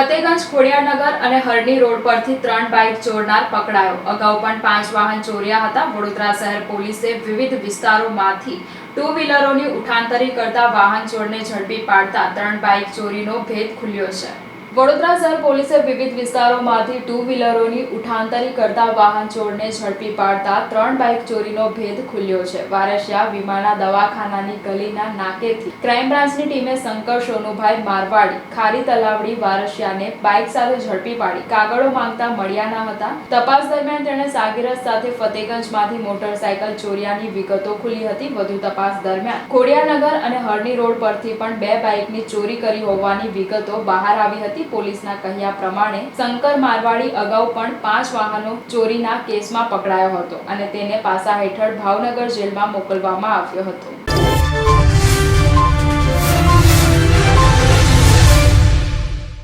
ફતેગંજ ખોડિયારનગર અને હરણી રોડ પરથી ત્રણ બાઇક ચોરનાર પકડાયો. અગાઉ પણ પાંચ વાહન ચોર્યા હતા. વડોદરા શહેર પોલીસે વિવિધ વિસ્તારોમાંથી ટુ વ્હીલરોની ઉઠાંતરી કરતા વાહન ચોરને ઝડપી પાડતા ત્રણ બાઇક ચોરીનો ભેદ ખુલ્યો છે. વડોદરા શહેર પોલીસે વિવિધ વિસ્તારોમાંથી ટુ વ્હીલરોની ઉઠાંતરી કરતા વાહન ચોરને ઝડપી પાડતા ત્રણ બાઇક ચોરીનો ભેદ ખુલ્યો છે. વારસિયા વિમાના દવાખાનાની ગલીના નાકેથી ક્રાઇમ બ્રાન્ચની ટીમે શંકર સોનુભાઈ મારવાડી ખારી તલાવડી વારસિયાને બાઇક સાથે ઝડપી પાડી. કાગળો માંગતા મળ્યા ન હતા. તપાસ દરમિયાન તેણે સાગીરસ સાથે ફતેગંજમાંથી મોટરસાયકલ ચોર્યાની વિગતો ખુલી હતી. વધુ તપાસ દરમિયાન ખોડિયાનગર અને હરણી રોડ પરથી પણ બે બાઇકની ચોરી કરી હોવાની વિગતો બહાર આવી હતી. પોલીસના કહ્યા પ્રમાણે શંકર મારવાડી અગાઉ પણ પાંચ વાહનો ચોરીના કેસમાં પકડાયો હતો અને તેને પાસા હેઠળ ભાવનગર જેલમાં મોકલવામાં આવ્યો હતો.